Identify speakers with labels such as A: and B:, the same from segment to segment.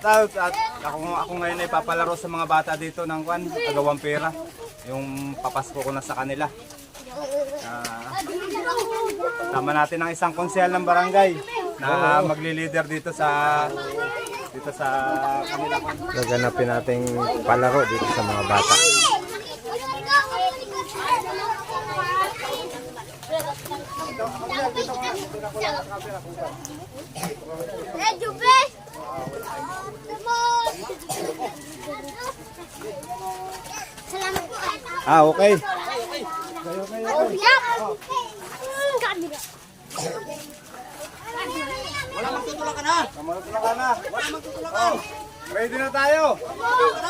A: Shoutout at ako, ako ngayon ay papalaro sa mga bata dito ng kwan, tagawang pera. Yung papasko ko na sa kanila. Ah, tama natin ang isang konsyal ng barangay na magli-leader dito sa dito sa kanila.
B: Gaganapin nating palaro dito sa mga bata.
C: Eh, Jube! Salamat po.
A: Ah, okay.
C: Oh, yak! Kamera.
A: Wala magtutulakan na. Wala magtutulakan. Oh, ready na tayo. Oh.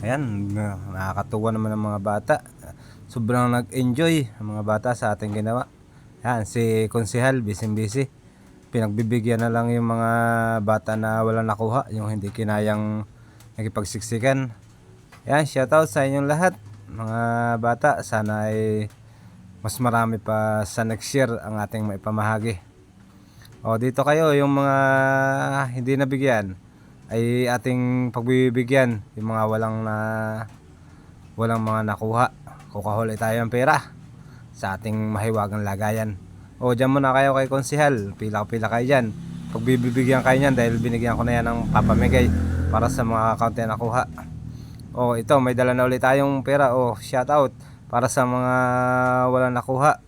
B: Ayan, nakakatuwa naman ang mga bata. Sobrang nag-enjoy ang mga bata sa ating ginawa. Ayan, si Konsehal, busy-busy. Pinagbibigyan na lang yung mga bata na walang nakuha, yung hindi kinayang nakipagsiksikan. Ayan, shoutout sa inyong lahat, mga bata. Sana ay mas marami pa sa next year ang ating maipamahagi. O dito kayo, yung mga hindi nabigyan ay ating pagbibigyan yung mga walang na walang mga nakuha. Kukahuli tayo ng pera sa ating mahiwagang lagayan. O dyan muna kayo kay konsihal pila pila kayo dyan. Pagbibigyan kayo nyan dahil binigyan ko na yan ng papamigay para sa mga account na nakuha. O ito may dala na ulit tayong pera. O shout out para sa mga walang nakuha.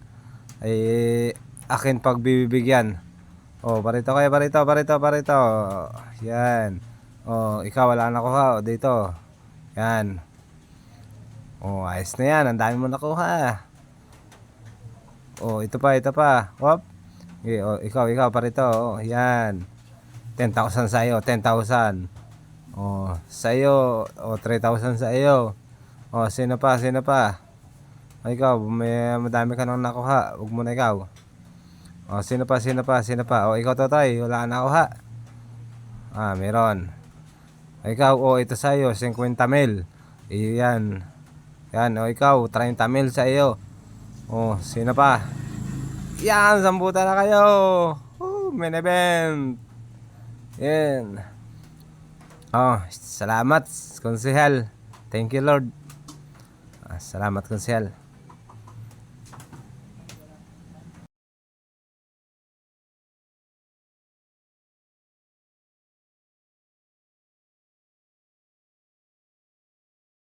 B: Ay akin pagbibigyan Oh, parito kayo, parito, parito, parito. Yan. Oh, ikaw wala na nakuha oh, dito. Yan. Oh, ayos na yan. Ang dami mo nakuha. Oh, ito pa, ito pa. Hop. Okay, oh, ikaw, ikaw, parito. Oh, yan. 10,000 sa iyo, 10,000. Oh, sa iyo, oh, 3,000 sa iyo. Oh, sino pa, sino pa? Oh, ikaw, may madami ka nang nakuha. Huwag mo na ikaw. O, sino pa, sino pa, sino pa? O, ikaw, Totoy, wala na ako, ha? Ah, meron. Ikaw, o, ito sa'yo, 50 mil. Iyan. Yan, o, ikaw, 30 mil sa iyo. O, sino pa? Yan, sambutan na kayo. Oh, main event. Yan. Oh, salamat, konsehal. Thank you, Lord. Ah, salamat, konsehal.